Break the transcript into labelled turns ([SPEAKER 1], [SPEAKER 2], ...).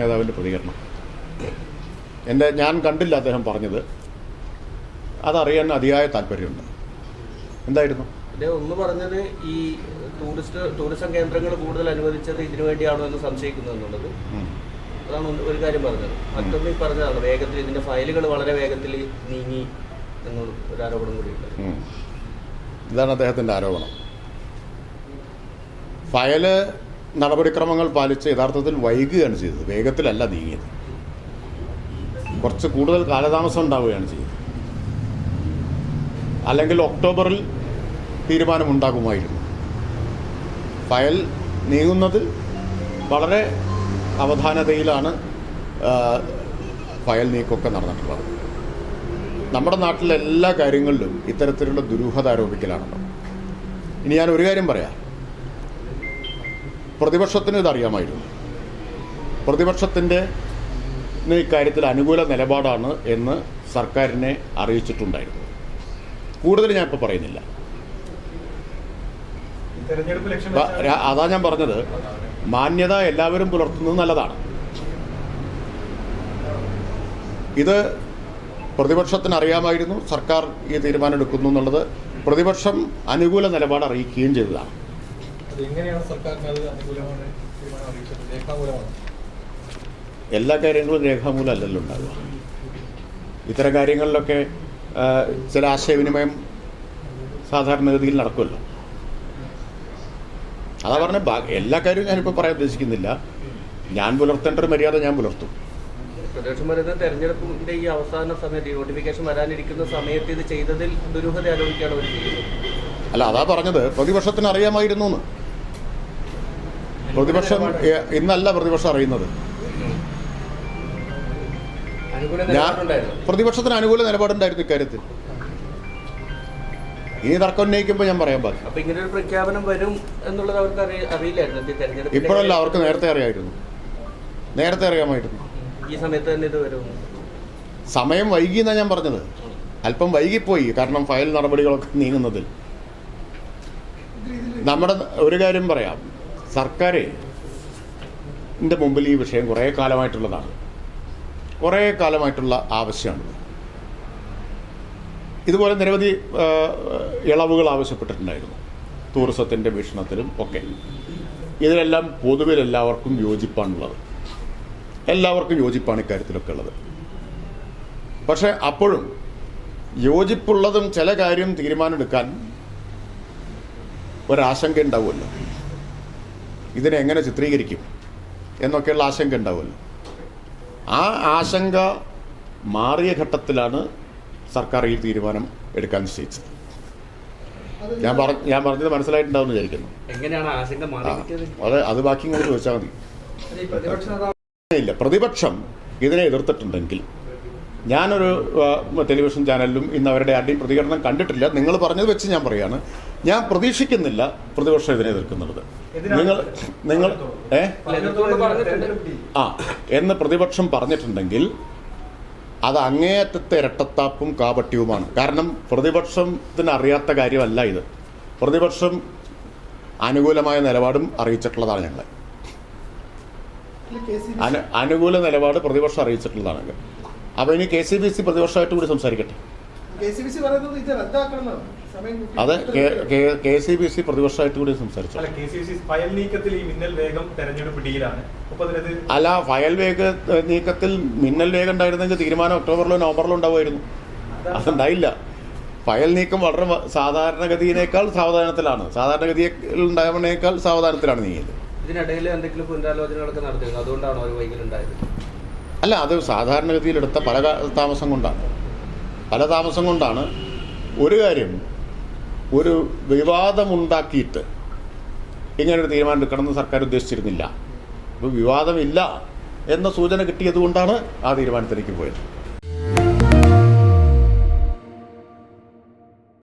[SPEAKER 1] നേതാവിന്റെ പ്രതികരണം. എന്റെ ഞാൻ കണ്ടില്ല അദ്ദേഹം പറഞ്ഞത്. അതറിയാൻ അതിയായ താല്പര്യമുണ്ട്. എന്തായിരുന്നു?
[SPEAKER 2] അദ്ദേഹം ഒന്ന് പറഞ്ഞത് ഈ ടൂറിസ്റ്റ് ടൂറിസം കേന്ദ്രങ്ങൾ കൂടുതൽ അനുവദിച്ചത് ഇതിനു വേണ്ടിയാണോ എന്ന് സംശയിക്കുന്നു എന്നുള്ളത്. അതാണ് ഒരു കാര്യം പറഞ്ഞത്. മറ്റൊന്ന് ഈ പറഞ്ഞതാണ് വേഗത്തിൽ ഇതിന്റെ ഫയലുകൾ വളരെ വേഗത്തിൽ നീങ്ങി എന്നുള്ള ഒരു ആരോപണം കൂടിയുണ്ട്
[SPEAKER 1] ഇതാണ് അദ്ദേഹത്തിന്റെ ആരോപണം. ഫയൽ നടപടിക്രമങ്ങൾ പാലിച്ച് യഥാർത്ഥത്തിൽ വൈകുകയാണ് ചെയ്തത്. വേഗത്തിലല്ല നീങ്ങിയത്. കുറച്ച് കൂടുതൽ കാലതാമസം ഉണ്ടാവുകയാണ് ചെയ്തത്. അല്ലെങ്കിൽ ഒക്ടോബറിൽ തീരുമാനമുണ്ടാകുമായിരുന്നു. ഫയൽ നീങ്ങുന്നത് വളരെ അവധാനതയിലാണ് ഫയൽ നീക്കമൊക്കെ നടന്നിട്ടുള്ളത്. നമ്മുടെ നാട്ടിലെ എല്ലാ കാര്യങ്ങളിലും ഇത്തരത്തിലുള്ള ദുരൂഹത ആരോപിക്കലാണല്ലോ ഇനി ഞാൻ ഒരു കാര്യം പറയാം. പ്രതിപക്ഷത്തിന് ഇതറിയാമായിരുന്നു. പ്രതിപക്ഷത്തിന്റെ ഇക്കാര്യത്തിൽ അനുകൂല നിലപാടാണ് എന്ന് സർക്കാരിനെ അറിയിച്ചിട്ടുണ്ടായിരുന്നു. കൂടുതൽ ഞാൻ ഇപ്പോൾ പറയുന്നില്ല. അതാ ഞാൻ പറഞ്ഞത്. മാന്യത എല്ലാവരും പുലർത്തുന്നത് നല്ലതാണ്. ഇത് പ്രതിപക്ഷത്തിന് അറിയാമായിരുന്നു. സർക്കാർ ഈ തീരുമാനം എടുക്കുന്നു എന്നുള്ളത് പ്രതിപക്ഷം അനുകൂല നിലപാട് അറിയിക്കുകയും ചെയ്തതാണ്.
[SPEAKER 3] എങ്ങനെയാണ് സർക്കാരിന് അത് അനുകൂലമാണ് തീരുമാനം അറിയിച്ചത്? രേഖാമൂലമാണ്?
[SPEAKER 1] എല്ലാ കാര്യങ്ങളും രേഖാമൂലം അല്ലല്ലോ ഉണ്ടാവുക. ഇത്തരം കാര്യങ്ങളിലൊക്കെ ചില ആശയവിനിമയം സാധാരണഗതിയിൽ നടക്കുമല്ലോ. അതാ പറഞ്ഞ എല്ലാ കാര്യവും ഞാനിപ്പോൾ പറയാൻ ഉദ്ദേശിക്കുന്നില്ല. ഞാൻ പുലർത്തേണ്ട ഒരു മര്യാദ ഞാൻ പുലർത്തും.
[SPEAKER 2] പറയുന്നത് തെരഞ്ഞെടുപ്പിന്റെ ഈ അവസാന സമയത്ത് ഈ നോട്ടിഫിക്കേഷൻ വരാനിരിക്കുന്ന സമയത്ത് ഇത് ചെയ്തതിൽ ദുരൂഹത ആരോപിക്കുകയാണ് അവർ ചെയ്യുന്നത്.
[SPEAKER 1] അല്ല അതാ പറഞ്ഞത്. പ്രതിപക്ഷത്തിന് അറിയാമായിരുന്നു എന്ന് പ്രതിപക്ഷം ഇന്നല്ല പ്രതിപക്ഷം അറിയുന്നത്. ഞാൻ പ്രതിപക്ഷത്തിന് അനുകൂല നിലപാടുണ്ടായിരുന്നു ഇക്കാര്യത്തിൽ. ഇനി തർക്കം ഉന്നയിക്കുമ്പോൾ ഞാൻ പറയാൻ
[SPEAKER 2] പാടില്ല. ഇങ്ങനെ ഒരു പ്രഖ്യാപനം വരും എന്നുള്ളത് അവർക്ക് അറിയില്ലായിരുന്നു.
[SPEAKER 1] ഇപ്പോഴല്ല അവർക്ക് നേരത്തെ അറിയായിരുന്നു നേരത്തെ അറിയാമായിരുന്നു.
[SPEAKER 2] ഈ സമയത്ത് തന്നെ ഇത് വരും.
[SPEAKER 1] സമയം വൈകി എന്നാണ് ഞാൻ പറഞ്ഞത്. അല്പം വൈകിപ്പോയി കാരണം ഫയൽ നടപടികളൊക്കെ നീങ്ങുന്നതിൽ. നമ്മുടെ ഒരു കാര്യം പറയാം. സർക്കാരെ എന്റെ മുമ്പിൽ ഈ വിഷയം കുറേ കാലമായിട്ടുള്ളതാണ്. കുറേ കാലമായിട്ടുള്ള ആവശ്യമാണ്. ഇതുപോലെ നിരവധി ഇളവുകൾ ആവശ്യപ്പെട്ടിട്ടുണ്ടായിരുന്നു. ടൂറിസത്തിന്റെ വീക്ഷണത്തിലും ഒക്കെ. ഇതിലെല്ലാം പൊതുവിൽ എല്ലാവർക്കും യോജിപ്പാണുള്ളത്. എല്ലാവർക്കും യോജിപ്പാണ് ഇക്കാര്യത്തിലൊക്കെ ഉള്ളത്. പക്ഷേ അപ്പോഴും യോജിപ്പുള്ളതും ചില കാര്യം തീരുമാനമെടുക്കാൻ ഒരാശങ്ക ഉണ്ടാവുമല്ലോ. ഇതിനെ എങ്ങനെ ചിത്രീകരിക്കും എന്നൊക്കെയുള്ള ആശങ്ക ഉണ്ടാവുമല്ലോ. ആ ആശങ്ക മാറിയ ഘട്ടത്തിലാണ് സർക്കാർ ഈ തീരുമാനം എടുക്കാൻ നിശ്ചയിച്ചത്. ഞാൻ പറ ഞാൻ പറഞ്ഞത് മനസ്സിലായിട്ടുണ്ടാവും വിചാരിക്കുന്നു. അത് അത് ബാക്കി ഇങ്ങോട്ട് ചോദിച്ചാൽ മതി. ഇല്ല പ്രതിപക്ഷം ഇതിനെ എതിർത്തിട്ടുണ്ടെങ്കിൽ ഞാനൊരു ടെലിവിഷൻ ചാനലിലും ഇന്ന് അവരുടെ ആരുടെയും പ്രതികരണം കണ്ടിട്ടില്ല. നിങ്ങൾ പറഞ്ഞത് വെച്ച് ഞാൻ പറയാണ്. ഞാൻ പ്രതീക്ഷിക്കുന്നില്ല പ്രതിപക്ഷം ഇതിനെ എതിർക്കുന്നുള്ളത് നിങ്ങൾ നിങ്ങൾ ഏ. ആ എന്ന് പ്രതിപക്ഷം പറഞ്ഞിട്ടുണ്ടെങ്കിൽ അത് അങ്ങേയറ്റത്തെ ഇരട്ടത്താപ്പും കാപട്യവുമാണ്. കാരണം പ്രതിപക്ഷത്തിന് അറിയാത്ത കാര്യമല്ല ഇത്. പ്രതിപക്ഷം അനുകൂലമായ നിലപാടും അറിയിച്ചിട്ടുള്ളതാണ് ഞങ്ങളെ. അനുകൂല നിലപാട് പ്രതിപക്ഷം അറിയിച്ചിട്ടുള്ളതാണ് അപ്പോൾ ഇനി കെ സി ബി സി പ്രതിപക്ഷമായിട്ട് കൂടി സംസാരിക്കട്ടെ.
[SPEAKER 4] കൂട്ടി.
[SPEAKER 1] കെ സി ബി സി പ്രതിപക്ഷമായിട്ട് കൂടി സംസാരിച്ചു.
[SPEAKER 3] അല്ല ഫയൽ വേഗം
[SPEAKER 1] നീക്കത്തിൽ മിന്നൽ വേഗം ഉണ്ടായിരുന്നെങ്കിൽ തീരുമാനം ഒക്ടോബറിലോ നവംബറിലോ ഉണ്ടാവുമായിരുന്നു. അതുണ്ടായില്ല. ഫയൽ നീക്കം വളരെ സാധാരണഗതിയേക്കാൾ സാധാരണഗതിയിനേക്കാൾ സാവധാനത്തിലാണ്. സാധാരണഗതിയിൽ ഉണ്ടായതിനേക്കാൾ സാവധാനത്തിലാണ് നീങ്ങിയത്.
[SPEAKER 2] ഇതിനിടയിൽ എന്തെങ്കിലും പുനരാലോചനകളൊക്കെ നടത്തിയിരുന്നു അതുകൊണ്ടാണോ ഒരു വൈകലുണ്ടായത്?
[SPEAKER 1] അല്ല അത് സാധാരണഗതിയിലെടുത്ത പല താമസം കൊണ്ടാണ്. പല താമസം കൊണ്ടാണ് ഒരു കാര്യം ഒരു വിവാദമുണ്ടാക്കിയിട്ട് ഇങ്ങനൊരു തീരുമാനം എടുക്കണമെന്ന് സർക്കാർ ഉദ്ദേശിച്ചിരുന്നില്ല. അപ്പോൾ വിവാദമില്ല എന്ന സൂചന കിട്ടിയതുകൊണ്ടാണ് ആ തീരുമാനത്തിലേക്ക് പോയത്.